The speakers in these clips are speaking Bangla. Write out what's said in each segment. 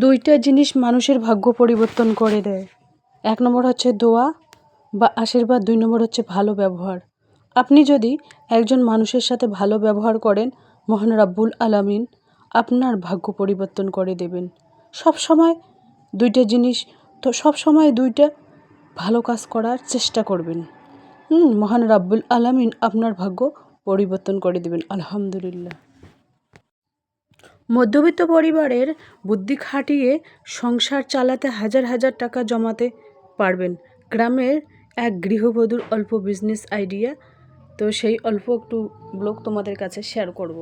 দুইটা জিনিস মানুষের ভাগ্য পরিবর্তন করে দেয়। এক নম্বর হচ্ছে দোয়া বা আশীর্বাদ, দুই নম্বর হচ্ছে ভালো ব্যবহার। আপনি যদি একজন মানুষের সাথে ভালো ব্যবহার করেন, মহান রাব্বুল আলামিন আপনার ভাগ্য পরিবর্তন করে দেবেন। সব সময় দুইটা জিনিস, তো সব সময় দুইটা ভালো কাজ করার চেষ্টা করবেন। মহান রাব্বুল আলামিন আপনার ভাগ্য পরিবর্তন করে দেবেন, আলহামদুলিল্লাহ। মধ্যবিত্ত পরিবারের বুদ্ধি খাটিয়ে সংসার চালাতে হাজার হাজার টাকা জমাতে পারবেন। গ্রামের এক গৃহবধূর অল্প বিজনেস আইডিয়া তো সেই অল্প একটু ব্লগ তোমাদের কাছে শেয়ার করব।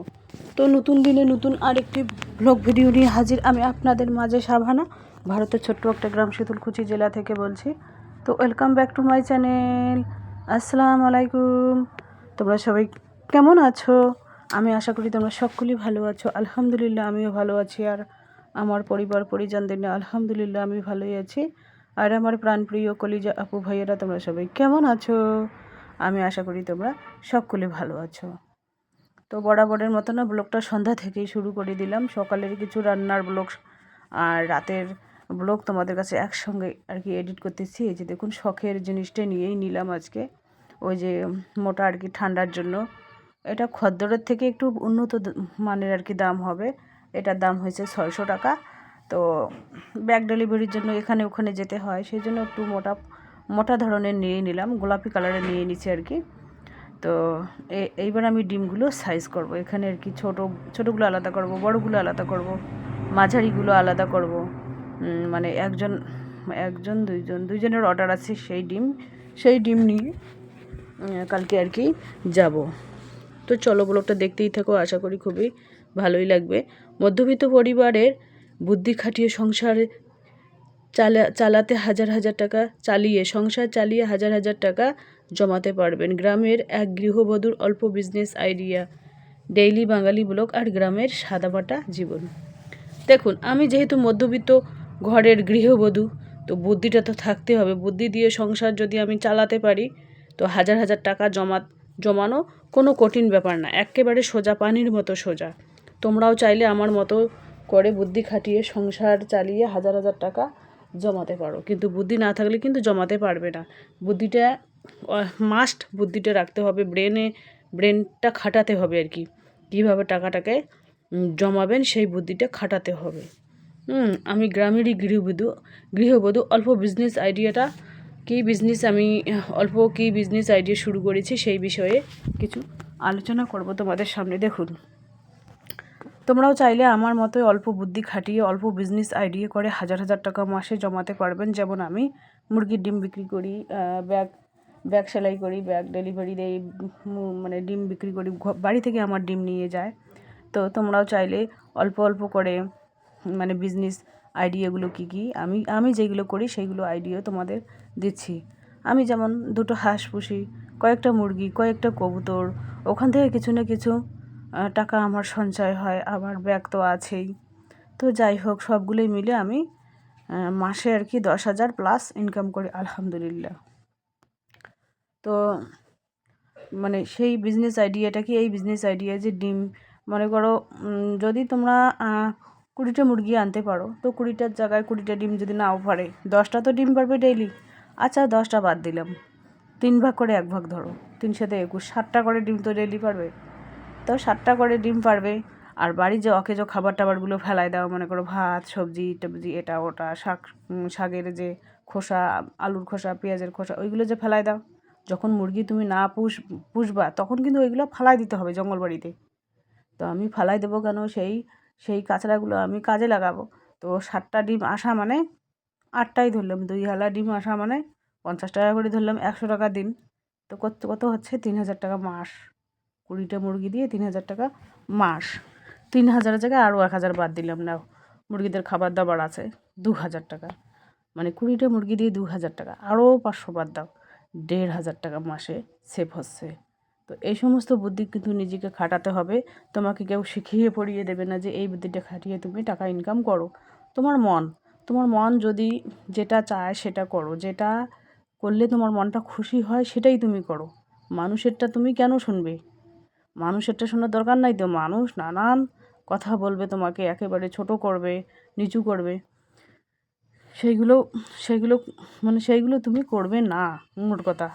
তো নতুন দিনে নতুন আরেকটি ব্লগ ভিডিও নিয়ে হাজির আমি আপনাদের মাঝে সাভানা, ভারতের ছোট্ট একটা গ্রাম শীতলকুচি জেলা থেকে বলছি। তো welcome back to my channel আসসালামু আলাইকুম। তোমরা সবাই কেমন আছো? আমি আশা করি তোমরা সকলেই ভালো আছো। আলহামদুলিল্লাহ, আমিও ভালো আছি। আর আমার পরিবার, পরিজনদের নিয়ে আলহামদুলিল্লাহ আমি ভালোই আছি। আর আমার প্রাণপ্রিয় কলিজা আপু ভাইয়েরা, তোমরা সবাই কেমন আছো? আমি আশা করি তোমরা সকলে ভালো আছো। তো বরাবরের মতো না, ব্লগটা সন্ধ্যা থেকেই শুরু করে দিলাম। সকালের কিছু রান্নার ব্লগ আর রাতের ব্লগ তোমাদের কাছে একসঙ্গে আর কি এডিট করতেছি। এই যে দেখুন, শখের জিনিসটা নিয়েই নিলাম আজকে। ওই যে মোটা আর কি ঠান্ডার জন্য। এটা খদ্দরের থেকে একটু উন্নত মানের আর কি দাম হবে। এটার দাম হয়েছে ছয়শো টাকা। তো ব্যাগ ডেলিভারির জন্য এখানে ওখানে যেতে হয়। সেই জন্য একটু মোটা মোটা ধরনের নিয়ে নিলাম। গোলাপি কালারের নিয়ে নিচ্ছি আর কি। তো এইবার আমি ডিমগুলো সাইজ করব। এখানে আর কি ছোটো, ছোটোগুলো আলাদা করব, বড়গুলো আলাদা করব, মাঝারিগুলো আলাদা করব। মানে একজন একজন, দুইজন, দুইজনের অর্ডার আছে সেই ডিম সেই ডিম নিয়ে কালকে আর কি যাব। তো চলো ব্লগটা দেখতেই থাকো, আশা করি খুবই ভালোই লাগবে। মধ্যবিত্ত পরিবারের বুদ্ধি খাটিয়ে সংসারে চালা, চালাতে হাজার হাজার টাকা চালিয়ে, সংসার চালিয়ে হাজার হাজার টাকা জমাতে পারবেন। গ্রামের এক গৃহবধূর অল্প বিজনেস আইডিয়া ডেইলি বাঙালি ব্লগ আর গ্রামের সাদামাটা জীবন। দেখুন, আমি যেহেতু মধ্যবিত্ত ঘরের গৃহবধূ, তো বুদ্ধিটা তো থাকতে হবে। বুদ্ধি দিয়ে সংসার যদি আমি চালাতে পারি, তো হাজার হাজার টাকা জমা জমানো কোনো কঠিন ব্যাপার না একেবারে সোজা পানির মতো সোজা। তোমরাও চাইলে আমার মতো করে বুদ্ধি খাটিয়ে সংসার চালিয়ে হাজার হাজার টাকা জমাতে পারো। কিন্তু বুদ্ধি না থাকলে কিন্তু জমাতে পারবে না। বুদ্ধিটা মাস্ট বুদ্ধিটা রাখতে হবে ব্রেনে ব্রেনটা খাটাতে হবে আর কি। কীভাবে টাকাটাকে জমাবেন সেই বুদ্ধিটা খাটাতে হবে। আমি গ্রামেরই গৃহবধূ গৃহবধূ, অল্প বিজনেস আইডিয়াটা কী বিজনেস আমি, অল্প কী বিজনেস আইডিয়া শুরু করেছি সেই বিষয়ে কিছু আলোচনা করব তোমাদের সামনে। দেখুন, তোমরাও চাইলে আমার মতোই অল্প বুদ্ধি খাটিয়ে, অল্প বিজনেস আইডিয়া করে হাজার হাজার টাকা মাসে জমাতে পারবেন। যেমন আমি মুরগির ডিম বিক্রি করি ব্যাগ ব্যাগ সেলাই করি, ব্যাগ ডেলিভারি দেই মানে ডিম বিক্রি করি বাড়ি থেকে আমার ডিম নিয়ে যায়। তো তোমরাও চাইলে অল্প অল্প করে মানে বিজনেস আইডিয়াগুলো কী কী, আমি আমি যেগুলো করি সেইগুলো আইডিয়া তোমাদের দিচ্ছি। আমি যেমন দুটো হাঁস পুষি, কয়েকটা মুরগি, কয়েকটা কবুতর, ওখান থেকে কিছু না কিছু টাকা আমার সঞ্চয় হয় আবার ব্যাগ তো আছেই। তো যাই হোক, সবগুলোই মিলে আমি মাসে আর কি দশ হাজার প্লাস ইনকাম করি, আলহামদুলিল্লাহ। তো মানে সেই বিজনেস আইডিয়াটা কি, এই বিজনেস আইডিয়া যে ডিম, মনে করো যদি তোমরা কুড়িটা মুরগি আনতে পারো, তো কুড়িটার জায়গায় কুড়িটা ডিম যদি নাও পারে, দশটা তো ডিম পারবে ডেইলি আচ্ছা দশটা বাদ দিলাম। তিন ভাগ করে এক ভাগ ধরো। তিন সাথে একুশ। ষাটটা করে ডিম তো ডেইলি পারবে। তো ষাটটা করে ডিম পারবে। আর বাড়ির যে অকেজো খাবার টাবারগুলো ফেলায় দাও, মনে করো ভাত, সবজি, টবজি, এটা, ওটা, শাক শাকের যে খোসা, আলুর খোসা, পেঁয়াজের খোসা, ওইগুলো যে ফেলায় দাও। যখন মুরগি তুমি না পুষ, পুষবা, তখন কিন্তু ওইগুলো ফালাই দিতে হবে জঙ্গল বাড়িতে। তো আমি ফালাই দেবো কেন? সেই সেই কাঁচড়াগুলো আমি কাজে লাগাবো। তো ষাটটা ডিম আসা মানে আটটাই ধরলাম, দুই হালা ডিম আসা মানে পঞ্চাশ টাকা করে ধরলাম, একশো টাকা দিন। তো কত কত হচ্ছে তিন হাজার টাকা মাস। কুড়িটা মুরগি দিয়ে তিন হাজার টাকা মাস। তিন হাজারের জায়গায় আরও এক হাজার বাদ দিলাম না মুরগিদের খাবার দাবার আছে, দু হাজার টাকা। মানে কুড়িটা মুরগি দিয়ে দু হাজার টাকা, আরও পাঁচশো বাদ দাও। দেড় হাজার টাকা মাসে সেভ হচ্ছে। তো এই সমস্ত বুদ্ধি কিন্তু নিজেকে খাটাতে হবে। তোমাকে কেউ শিখিয়ে পড়িয়ে দেবে না যে এই বুদ্ধিটা খাটিয়ে তুমি টাকা ইনকাম করো। তোমার মন তোমার মন যদি যেটা চায় সেটা করো, যেটা করলে তোমার মনটা খুশি হয় সেটাই তুমি করো। মানুষেরটা তুমি কেন শুনবে? মানুষেরটা শোনার দরকার নাই তো। মানুষ নানান কথা বলবে তোমাকে, একেবারে ছোট করবে, নিচু করবে। সেইগুলো সেইগুলো মানে সেইগুলো তুমি করবে না, মোট কথা।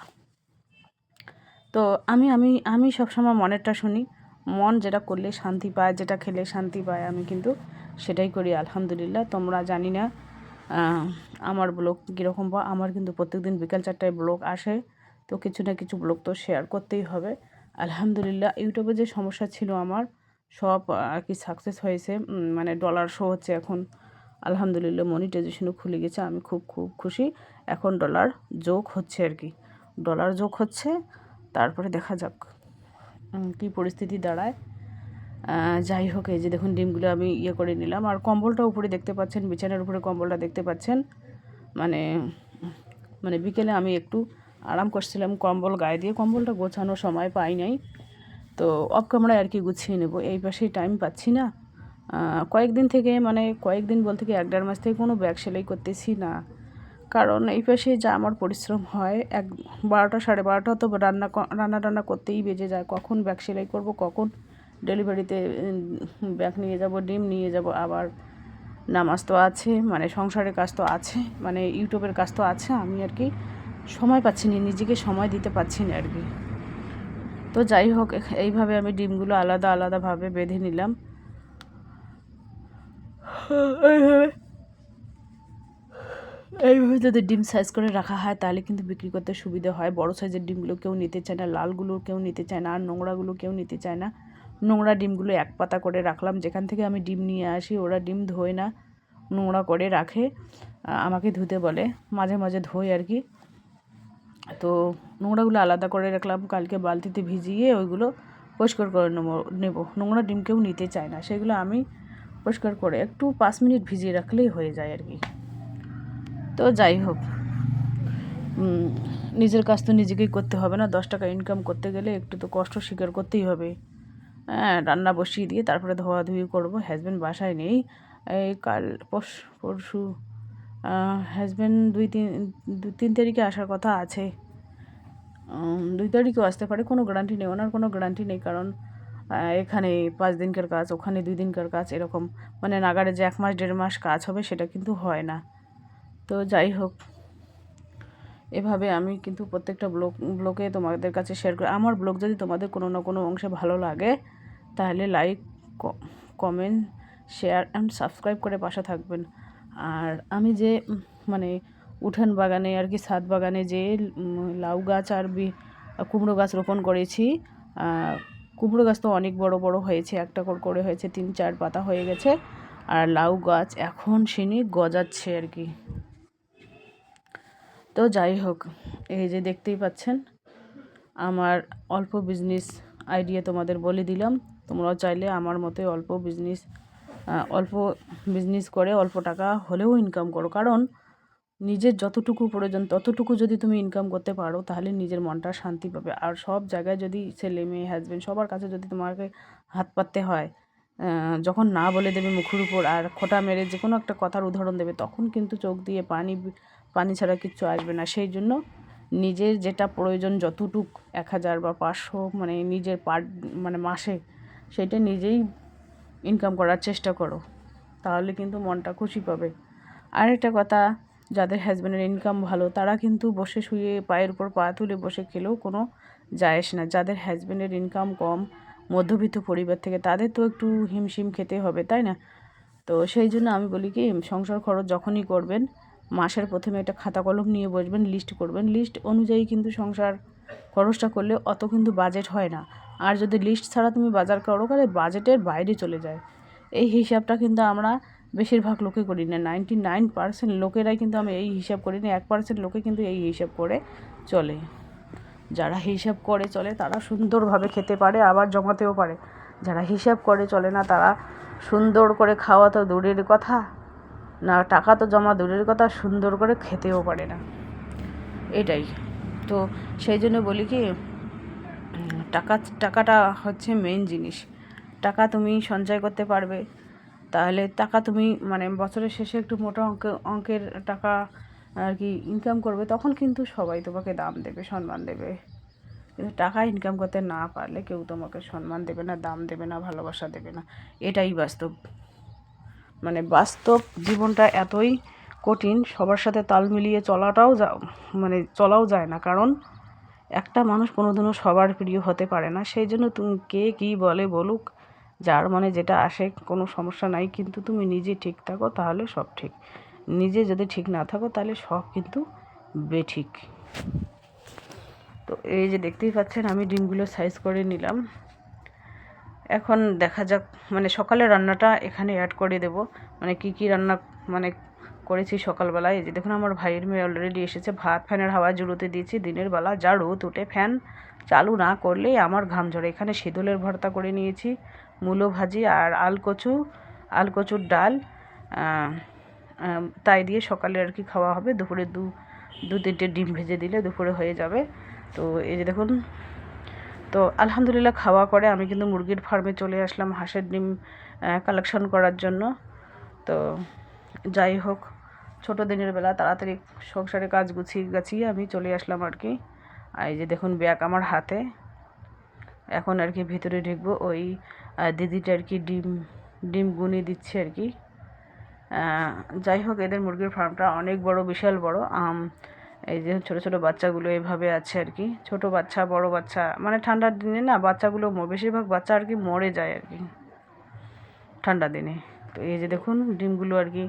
তো আমি আমি আমি সবসময় মনেরটা শুনি। মন যেটা করলে শান্তি পায়, যেটা খেলে শান্তি পায়, আমি কিন্তু সেটাই করি, আলহামদুলিল্লাহ। তোমরা জানি না আমার ব্লগ কীরকম বা আমার কিন্তু প্রত্যেকদিন বিকাল চারটায় ব্লগ আসে, তো কিছু না কিছু ব্লগ তো শেয়ার করতেই হবে। আলহামদুলিল্লাহ, ইউটিউবে যে সমস্যা ছিল আমার, সব আর কি সাকসেস হয়েছে মানে ডলার শো হচ্ছে এখন। আলহামদুলিল্লাহ মনিটাইজেশনও খুলে গেছে, আমি খুব খুব খুশি। এখন ডলার যোগ হচ্ছে আর কি। ডলার যোগ হচ্ছে, তারপরে দেখা যাক কী পরিস্থিতি দাঁড়ায়। যাই হোক, এই যে দেখুন, ডিমগুলো আমি ইয়ে করে নিলাম। আর কম্বলটা উপরে দেখতে পাচ্ছেন, বিছানার উপরে কম্বলটা দেখতে পাচ্ছেন। মানে মানে বিকেলে আমি একটু আরাম করছিলাম কম্বল গায়ে দিয়ে। কম্বলটা গোছানোর সময় পাই নাই। তো অফ ক্যামেরায় আর কি গুছিয়ে নেব। এই পাশেই টাইম পাচ্ছি না। কয়েকদিন থেকে মানে কয়েকদিন বলতে কি, এক দেড় মাস থেকে কোনো ব্যাগ সেলাই করতেছি না। কারণ এই পাশে যা আমার পরিশ্রম হয়, এক বারোটা, সাড়ে বারোটা তো রান্না রান্না টান্না করতেই বেজে যায়। কখন ব্যাগ সেলাই করব, কখন ডেলিভারিতে ব্যাগ নিয়ে যাব, ডিম নিয়ে যাব, আবার নামাজ তো আছে মানে সংসারের কাজ তো আছে মানে ইউটিউবের কাজ তো আছে, আমি আর কি সময় পাচ্ছি না, নিজেকে সময় দিতে পারছি না আর কি। তো যাই হোক এইভাবে আমি ডিমগুলো আলাদা আলাদাভাবে বেঁধে নিলাম। এইভাবে এইভাবে যদি ডিম সাইজ করে রাখা হয়, তাহলে কিন্তু বিক্রি করতে সুবিধা হয়। বড় সাইজের ডিমগুলো কেউ নিতে চায় না, লালগুলো কেউ নিতে চায় না, আর নোংরাগুলো কেউ নিতে চায় না। নোংরা ডিমগুলো এক পাতা করে রাখলাম। যেখান থেকে আমি ডিম নিয়ে আসি, ওরা ডিম ধোয় না, নোংরা করে রাখে। আমাকে ধুতে বলে, মাঝে মাঝে ধোয় আর কি। তো নোংরাগুলো আলাদা করে রাখলাম, কালকে বালতিতে ভিজিয়ে ওইগুলো পরিষ্কার করে নেব নেব। নোংরা ডিম কেউ নিতে চায় না, সেগুলো আমি পরিষ্কার করে একটু পাঁচ মিনিট ভিজিয়ে রাখলেই হয়ে যায় আর কি। তো যাই হোক নিজের কাজ তো নিজেকেই করতে হবে না। দশ টাকা ইনকাম করতে গেলে একটু তো কষ্ট স্বীকার করতেই হবে। রান্না বসিয়ে দিয়ে তারপরে ধোয়াধুয়ি করব। হাজব্যান্ড বাসায় নেই। এই কাল পরশ, পরশু হাজব্যান্ড দুই তিন, দু, তিন তারিখে আসার কথা আছে। দুই তারিখেও আসতে পারে, কোনো গ্যারান্টি নেই। ওনার কোনো গ্যারান্টি নেই কারণ এখানে পাঁচ দিনকার কাজ, ওখানে দুই দিনকার কাজ, এরকম। মানে নাগারে যে এক মাস, দেড় মাস কাজ হবে সেটা কিন্তু হয় না। তো যাই হোক, এভাবে আমি কিন্তু প্রত্যেকটা ব্লগ, ব্লগে তোমাদের কাছে শেয়ার করি। আমার ব্লগ যদি তোমাদের কোনো না কোনো অংশে ভালো লাগে তাহলে like comment share and subscribe করে পাশে থাকবেন। আর আমি যে মানে উঠান বাগানে আর কি ছাদ বাগানে যে লাউ গাছ আর বি, কুমড়ো গাছ রোপণ করেছি কুমড়ো গাছ তো অনেক বড় বড় হয়েছে, একটা করে করে হয়েছে, তিন চার পাতা হয়ে গেছে, আর লাউ গাছ এখন সিনি গজাচ্ছে আর কি। তো যাই হোক, এই যে দেখতেই পাচ্ছেন, আমার অল্প বিজনেস আইডিয়া তোমাদের বলে দিলাম। তোমরাও চাইলে আমার মতোই অল্প বিজনেস অল্প বিজনেস করে অল্প টাকা হলেও ইনকাম করো। কারণ নিজের যতটুকু প্রয়োজন, ততটুকু যদি তুমি ইনকাম করতে পারো, তাহলে নিজের মনটা শান্তি পাবে। আর সব জায়গায় যদি ছেলে মেয়ে হাজব্যান্ড সবার কাছে যদি তোমাকে হাত পাততে হয় যখন না বলে দেবে মুখের উপর আর খোটা মেরে যে কোনো একটা কথার উদাহরণ দেবে, তখন কিন্তু চোখ দিয়ে পানি পানি ছাড়া কিচ্ছু আসবে না। সেই জন্য নিজের যেটা প্রয়োজন, যতটুক এক হাজার বা পাঁচশো মানে নিজের পার মানে মাসে সেটা নিজেই ইনকাম করার চেষ্টা করো, তাহলে কিন্তু মনটা খুশি পাবে। আরেকটা কথা, যাদের হাজব্যান্ডের ইনকাম ভালো, তারা কিন্তু বসে শুয়ে পায়ের উপর পা তুলে বসে খেলেও কোনো যায় না। যাদের হাজব্যান্ডের ইনকাম কম, মধ্যবিত্ত পরিবার থেকে, তাদের তো একটু হিমশিম খেতে হবে, তাই না? তো সেই জন্য আমি বলি কি, সংসার খরচ যখনই করবেন, মাসের প্রথমে একটা খাতা কলম নিয়ে বসবেন লিস্ট করবেন। লিস্ট অনুযায়ী কিন্তু সংসার খরচটা করলে অত কিন্তু বাজেট হয় না। আর যদি লিস্ট ছাড়া তুমি বাজার করো, তাহলে বাজেটের বাইরে চলে যায়। এই হিসাবটা কিন্তু আমরা বেশিরভাগ লোকে করি না। নাইনটি নাইন পার্সেন্ট লোকেরাই কিন্তু আমি এই হিসাব করি না, এক পার্সেন্ট লোকে কিন্তু এই হিসাব করে চলে। যারা হিসাব করে চলে, তারা সুন্দরভাবে খেতে পারে, আবার জমাতেও পারে। যারা হিসাব করে চলে না, তারা সুন্দর করে খাওয়া তো দূরের কথা, না, টাকা তো জমা দূরের কথা, সুন্দর করে খেতেও পারে না। এটাই। তো সেই জন্য বলি কি টাকা, টাকাটা হচ্ছে মেন জিনিস। টাকা তুমি সঞ্চয় করতে পারবে। তাহলে টাকা তুমি মানে বছরের শেষে একটু মোটা অঙ্ক, অঙ্কের টাকা আর কি ইনকাম করবে, তখন কিন্তু সবাই তোমাকে দাম দেবে, সম্মান দেবে। কিন্তু টাকা ইনকাম করতে না পারলে কেউ তোমাকে সম্মান দেবে না, দাম দেবে না, ভালোবাসা দেবে না। এটাই বাস্তব। মানে বাস্তব জীবনটা এতই কঠিন, সবার সাথে তাল মিলিয়ে চলাটাও যা মানে চলাও যায় না। কারণ একটা মানুষ কোনোদিনও সবার প্রিয় হতে পারে না। সেই জন্য তুমি কে কী বলে বলুক, যার মনে যেটা আসে, কোনো সমস্যা নাই, কিন্তু তুমি নিজে ঠিক থাকো, তাহলে সব ঠিক। নিজে যদি ঠিক না থাকো, তাহলে সব কিন্তু বেঠিক। তো এই যে দেখতেই পাচ্ছেন, আমি ডিমগুলো সাইজ করে নিলাম। এখন দেখা যাক মানে সকালে রান্নাটা এখানে অ্যাড করে দেব। মানে কি কি রান্না মানে করেছি সকালবেলায়। এই যে দেখুন, আমার ভাইয়ের মেয়ে অলরেডি এসেছে, ভাত, ফ্যানের হাওয়া জুড়োতে দিয়েছি, দিনের বেলা যা রোদ উঠে ফ্যান চালু না করলেই আমার ঘাম ঝরে। এখানে শীতলের ভর্তা করে নিয়েছি, মূলো ভাজি আর আলকচু, আলকচুর ডাল। তাই দিয়ে সকালে আর কি খাওয়া হবে। দুপুরে দু দু তিনটে ডিম ভেজে দিলে দুপুরে হয়ে যাবে। তো এই যে দেখুন, তো আলহামদুলিল্লাহ খাওয়া করে। আমি কিন্তু মুরগির ফার্মে চলে আসলাম হাঁসের ডিম কালেকশন করার জন্য। তো যাই হোক ছোটো দিনের বেলা তাড়াতাড়ি সংসারে কাজ গুছিয়ে গাছিয়ে আমি চলে আসলাম আর কি। আর এই যে দেখুন ব্যাগ আমার হাতে। এখন আর কি ভিতরে ঢুকবো। ওই দিদিটা আর কি ডিম ডিম গুনি দিচ্ছে আর কি। যাই হোক, এদের মুরগির ফার্মটা অনেক বড়, বিশাল বড়। এই যে ছোট ছোট বাচ্চাগুলো এভাবে আছে আর কি। ছোট বাচ্চা, বড় বাচ্চা মানে ঠান্ডার দিনে না বাচ্চাগুলো বেশিরভাগ বাচ্চা আর কি মরে যায় আর কি। ঠান্ডা দিনে। তো এই যে দেখুন, ডিমগুলো আর কি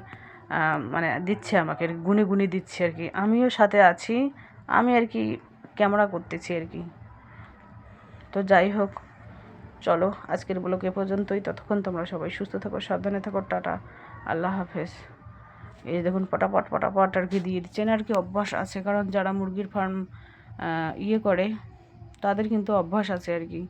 মানে দিচ্ছে আমাকে, গুনে গুনে দিচ্ছে আর কি। আমিও সাথে আছি, আমি আর কি ক্যামেরা করতেছি আর কি। তো যাই হোক, চলো আজকের ব্লগ এ পর্যন্তই। ততক্ষণ তোমরা সবাই সুস্থ থাকো, সাবধানে থাকো, টাটা। আল্লাহ হাফেজ। এই দেখুন, পটাপট পটাপট আর কি দিয়ে দিচ্ছেন আর কি অভ্যাস আছে? কারণ যারা মুরগির ফার্ম ইয়ে করে, তাদের কিন্তু অভ্যাস আছে আর কি।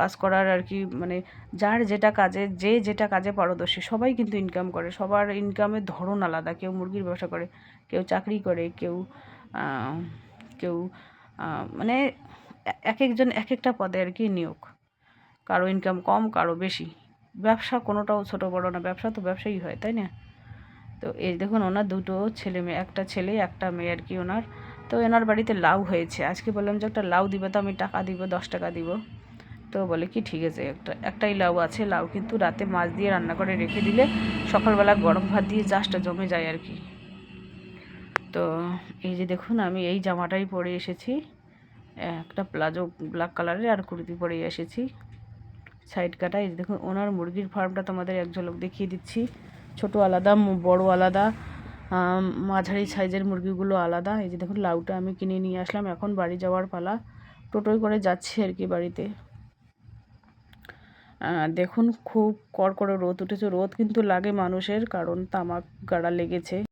কাজ করার আর কি মানে যার যেটা কাজে, যে যেটা কাজে পারদর্শী, সবাই কিন্তু ইনকাম করে। সবার ইনকামের ধরন আলাদা। কেউ মুরগির ব্যবসা করে, কেউ চাকরি করে, কেউ কেউ মানে এক একজন এক একটা পদে আর কি নিয়োগ। কারও ইনকাম কম, কারও বেশি। ব্যবসা কোনোটাও ছোটো বড়ো না, ব্যবসা তো ব্যবসায়ী হয়, তাই না? তো এই দেখুন, ওনার দুটো ছেলে মেয়ে, একটা ছেলে, একটা মেয়ে আর কি ওনার। তো এনার বাড়িতে লাউ হয়েছে। আজকে বললাম যে একটা লাউ দিবে, তো আমি টাকা দিব, দশ টাকা দিব। তো বলে কি, ঠিক আছে, একটা, একটাই লাউ আছে, লাউ কিন্তু রাতে মাছ দিয়ে রান্না করে রেখে দিলে সকালবেলা গরম ভাত দিয়ে জাস্টটা জমে যায় আর কি। তো এই যে দেখুন, আমি এই জামাটাই পরে এসেছি। একটা প্লাজো ব্ল্যাক কালারের আর কুর্তি পরে এসেছি। সাইড কাটা, এই দেখুন, ওনার মুরগির ফার্মটা তোমাদের এক ঝলক দেখিয়ে দিচ্ছি। ছোট আলাদা বড় আলাদা মাঝারি সাইজের মুরগিগুলো আলাদা। এই যে দেখুন, লাউটা আমি কিনে নিয়ে আসলাম। এখন বাড়ি যাওয়ার পালা। টোটোয় করে যাচ্ছি আর কি বাড়িতে। দেখুন খুব কড়কড়ে রোদ উঠেছে। রোদ কিন্তু লাগে মানুষের কারণ তামাক গাড়া লেগেছে।